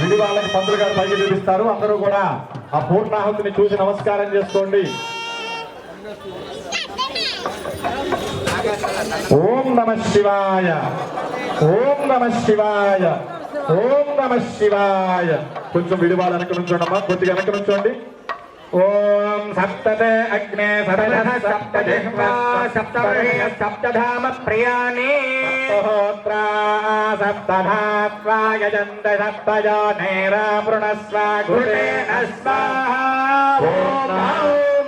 విడి వాళ్ళకి పంతులు గారు పైకి చూపిస్తారు. అందరూ కూడా ఆ పూర్ణాహుతిని చూసి నమస్కారం చేసుకోండి. ఓం నమ శివాయ. ఓం నమ శివాయ. ఓం నమ శివాయ. కొంచెం విడివాళ్ళు వెనక నుంచోండమ్మా కొద్దిగా వెనక నుంచోండి. ओम सप्तत अग्ने सप्तः सप्तजिह्वा सप्तवृणय सप्तधाम प्रियाणि। सप्तहोत्रा सप्तधात्वा यजन्त सप्तजो नैरावृणस्व गुणेन स्वाहा ॐ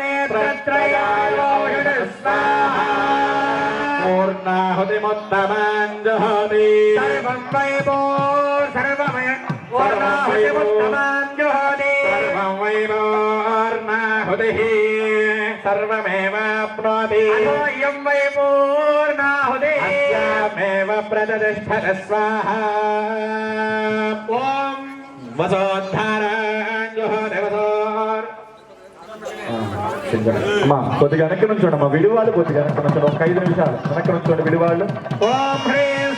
नेत्रत्रयायोषण मुत्तमं पूर्णाहुतिमुत्तमाञ्जहति सर्वं वै सर्वमय मुत्तमं ఓం వసోద్ధారాంజహతి వసోర్ అమ్మా కొద్దిగా వెనక్కి నుంచోండి అమ్మా విడివాళ్ళు కొద్దిగా వెనక్కి నుంచోండి ఒక ఐదు నిమిషాలు వెనక్కి నుంచోండి విడివాళ్ళు. ఓం హ్రీం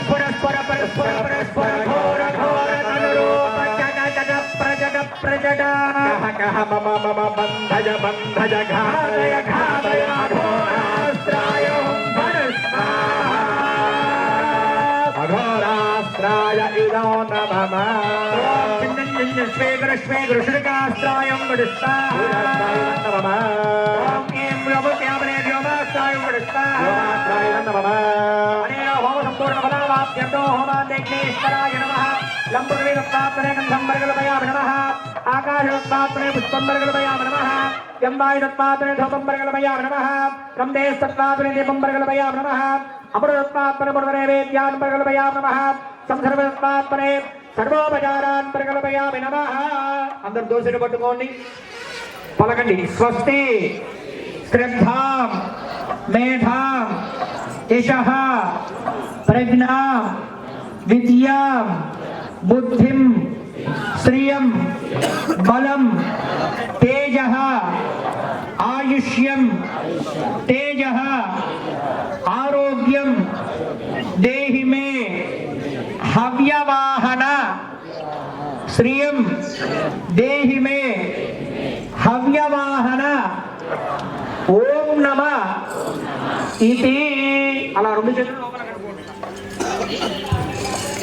ప్రజగ కహ మమ మమ బంధజ బంధజ ఘాతయ ఘాతయ అఘోరాస్త్రాయ అఘోరాస్త్రాయ ఇదో నమః. స్వేగర స్వేగర శృగాస్త్రాయం గడుస్తా. నమః ఓం ఏం రవత్యామనే వ్యోమాస్త్రాయం గడుస్తా నమః. అనేన హోమ సంపూర్ణ ఫలావాప్యంతో హోమాదేగ్నేశ్వరాయ నమః లంబుర్వేదత్వాత్మనే గంధం బర్గలమయామి నమః పుష్పం బర్గలమయామి నమః యంబాయుదత్వాత్మనే ధూపం బర్గలమయామి నమః బ్రహ్మేస్తత్వాత్మనే దీపం బర్గలమయామి నమః అమృతత్వాత్మనే ముడవనైవేద్యాన్ బర్గలమయామి నమః సంసర్వత్వాత్మనే సర్వోపచారాన్ బర్గలమయామి నమః అందరు దోషులు పట్టుకోండి. పలకండి. స్వస్తి శ్రద్ధాం మేధాం యశః ప్రజ్ఞాం విద్యాం బుద్ధిం శ్రియం బలం తేజ ఆయుష్యం తేజ ఆరోగ్యం దేహి మే హవ్యవాహన శ్రియం దేహి మే హవ్యవాహన ఓం నమ ఇది అలా రెండు చేతులు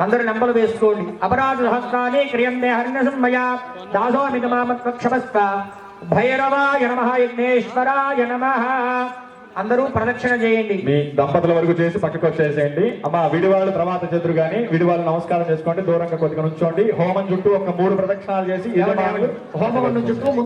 అందరు నంబలు వేసుకోండి. అపరాధ సహస్రాన్ని క్రియందే హరిణసమ్మయ దాసోమిక మామత్వక్షమస్వ భైరవాయ నమ యజ్ఞేశ్వరాయ నమ. అందరూ ప్రదక్షిణ చేయండి. మీ దంపతుల వరకు చేసి పక్కకు వచ్చేసేయండి. అమ్మ విడివాళ్ళు తర్వాత చెదురు గాని విడివాళ్ళు నమస్కారం చేసుకోండి. దూరంగా కొద్దిగా నుంచోండి. హోమం చుట్టూ ఒక మూడు ప్రదక్షిణాలు చేసి హోమం చుట్టూ